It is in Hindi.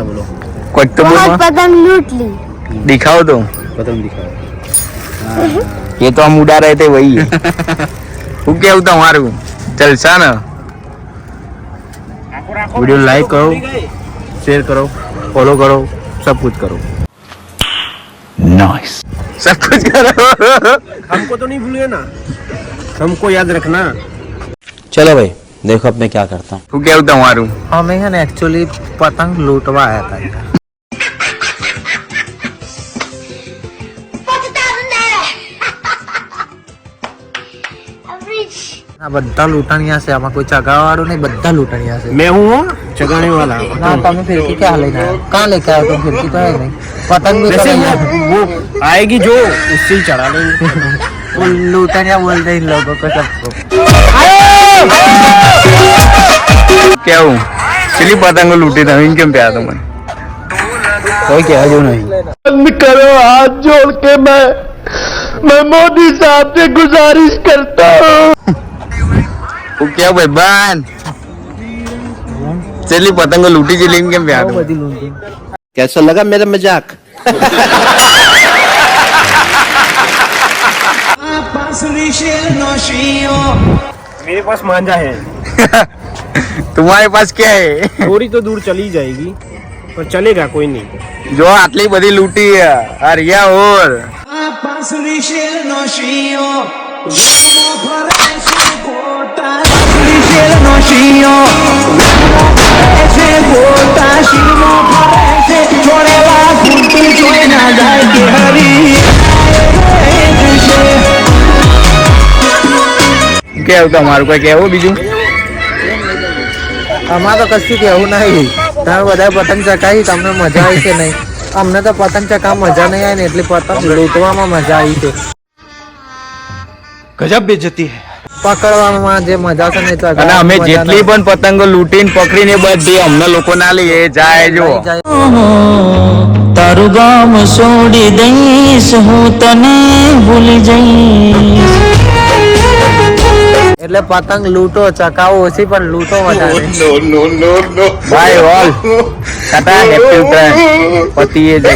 कैसा बोलो। तो बहुत पतंग लूट ली। दिखाओ तो। पतंग दिखाओ। ये तो हम उड़ा रहे थे वही है। वो क्या होता चल सा ना वीडियो लाइक करो शेयर करो फॉलो करो सब कुछ करो। नाइस सब कुछ करो। हमको तो नहीं भूलिए ना हमको याद रखना। चलो भाई। देखो अब मैं क्या करता हूँ હું કેવું તમારું અમે છે ને એકચ્યુઅલી પતંગ લૂંટવા આવ્યા હતા આ બધા લૂંટણિયા છે આમાં કોઈ ચગાવવાળું નહીં બધા લૂંટણિયા છે मैं हूँ चगाने वाला ના તમે ફિરકી ક્યાં લઈને આવ્યા कहाँ लेके आए तुम फिरकी तो है नहीं पतंग भी वैसे तो वो, नहीं वो आएगी जो उससे ही चढ़ा लेंगे वो लूटनिया बोलते हैं इन लोगों को सबको કેવું પેલી પતંગો લૂંટી તમે એમ કેમ પ્યા તમને कोई कह जो नहीं करो हाथ जोड़ के मैं मैं मोदी साहब से गुजारिश करता हूँ क्या भाई बहन चली पतंग लूटी चली एम केम प्या બધી લૂંટી कैसा लगा मेरा मजाक मेरे पास मांझा है तुम्हारे पास क्या है थोड़ी तो दूर चली जाएगी पर चलेगा कोई नहीं जो आटली बधी लूटी है अरिया और કેવું તમારું કોઈ કેવું બીજું અમારે તો કશું કેવું નહીં. તમે બધા પતંગ ચકાવી તમને મજા આવી છે નહીં? અમને તો પતંગ ચકા મજા નહીં આવી ને એટલે પતંગ લૂંટવામાં મજા આવી છે. ગજબ બેજતી પકડવામાં જે મજા છે ને અને અમે જેટલી પણ પતંગો લૂંટીને પકડીને બધી અમને લોકો ના લઈએ જાય જો તારું ગામ છોડી દઈશ હું તને ભૂલી જઈશ. એટલે પતંગ લૂંટો ચકાવો ઓછી પણ લૂંટો વધારે. Bye all tata happy Uttarayan. પતિએ જય